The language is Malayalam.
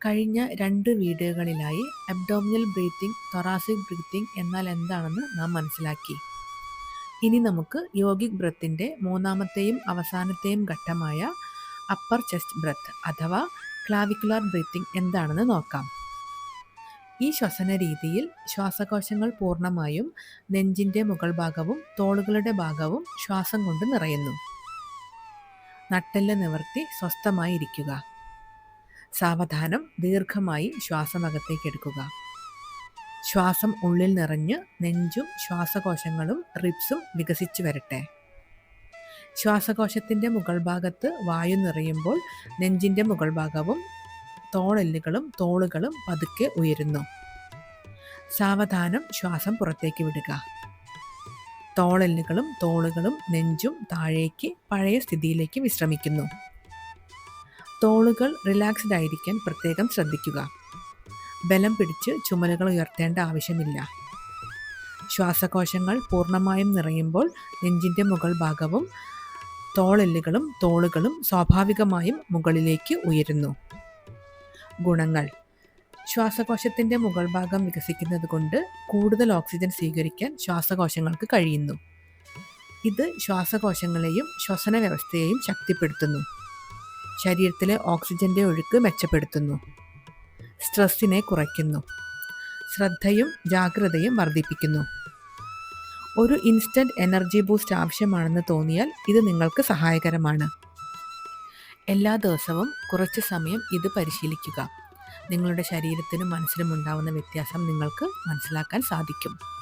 കഴിഞ്ഞ രണ്ട് വീഡിയോകളിലായി അബ്ഡോമിനൽ ബ്രീത്തിങ് തൊറാസിക് ബ്രീത്തിങ് എന്നാൽ എന്താണെന്ന് നാം മനസ്സിലാക്കി. ഇനി നമുക്ക് യോഗിക് ബ്രത്തിന്റെ മൂന്നാമത്തെയും അവസാനത്തെയും ഘട്ടമായ അപ്പർ ചെസ്റ്റ് ബ്രത്ത് അഥവാ ക്ലാവിക്കുലാർ ബ്രീത്തിങ് എന്താണെന്ന് നോക്കാം. ഈ ശ്വസന രീതിയിൽ ശ്വാസകോശങ്ങൾ പൂർണമായും നെഞ്ചിന്റെ മുകൾ ഭാഗവും തോളുകളുടെ ഭാഗവും ശ്വാസം കൊണ്ട് നിറയുന്നു. നട്ടെല്ല് നിവർത്തി സ്വസ്ഥമായി ഇരിക്കുക സാവധാനം ദീർഘമായി ശ്വാസമകത്തേക്ക് എടുക്കുക. ശ്വാസം ഉള്ളിൽ നിറഞ്ഞ് നെഞ്ചും ശ്വാസകോശങ്ങളും റിബ്സും വികസിച്ചു വരട്ടെ. ശ്വാസകോശത്തിന്റെ മുകൾ ഭാഗത്ത് വായു നിറയുമ്പോൾ നെഞ്ചിന്റെ മുകൾ ഭാഗവും തോളെല്ലുകളും തോളുകളും പതുക്കെ ഉയരുന്നു. സാവധാനം ശ്വാസം പുറത്തേക്ക് വിടുക. തോളെല്ലുകളും തോളുകളും നെഞ്ചും താഴേക്ക് പഴയ സ്ഥിതിയിലേക്ക് വിശ്രമിക്കുന്നു. തോളുകൾ റിലാക്സ്ഡ് ആയിരിക്കാൻ പ്രത്യേകം ശ്രദ്ധിക്കുക. ബലം പിടിച്ച് ചുമലുകൾ ഉയർത്തേണ്ട ആവശ്യമില്ല. ശ്വാസകോശങ്ങൾ പൂർണമായും നിറയുമ്പോൾ നെഞ്ചിന്റെ മുകൾ ഭാഗവും തോളെല്ലുകളും തോളുകളും സ്വാഭാവികമായും മുകളിലേക്ക് ഉയരുന്നു. ഗുണങ്ങൾ. ശ്വാസകോശത്തിന്റെ മുകൾ ഭാഗം വികസിക്കുന്നത് കൊണ്ട് കൂടുതൽ ഓക്സിജൻ സ്വീകരിക്കാൻ ശ്വാസകോശങ്ങൾക്ക് കഴിയുന്നു. ഇത് ശ്വാസകോശങ്ങളെയും ശ്വസന വ്യവസ്ഥയെയും ശക്തിപ്പെടുത്തുന്നു. ശരീരത്തിലെ ഓക്സിജന്റെ ഒഴുക്ക് മെച്ചപ്പെടുത്തുന്നു. സ്ട്രെസ്സിനെ കുറയ്ക്കുന്നു. ശ്രദ്ധയും ജാഗ്രതയും വർദ്ധിപ്പിക്കുന്നു. ഒരു ഇൻസ്റ്റന്റ് എനർജി ബൂസ്റ്റ് ആവശ്യമാണെന്ന് തോന്നിയാൽ ഇത് നിങ്ങൾക്ക് സഹായകരമാണ്. എല്ലാ ദിവസവും കുറച്ച് സമയം ഇത് പരിശീലിക്കുക. നിങ്ങളുടെ ശരീരത്തിനും മനസ്സിനും ഉണ്ടാകുന്ന വ്യത്യാസം നിങ്ങൾക്ക് മനസ്സിലാക്കാൻ സാധിക്കും.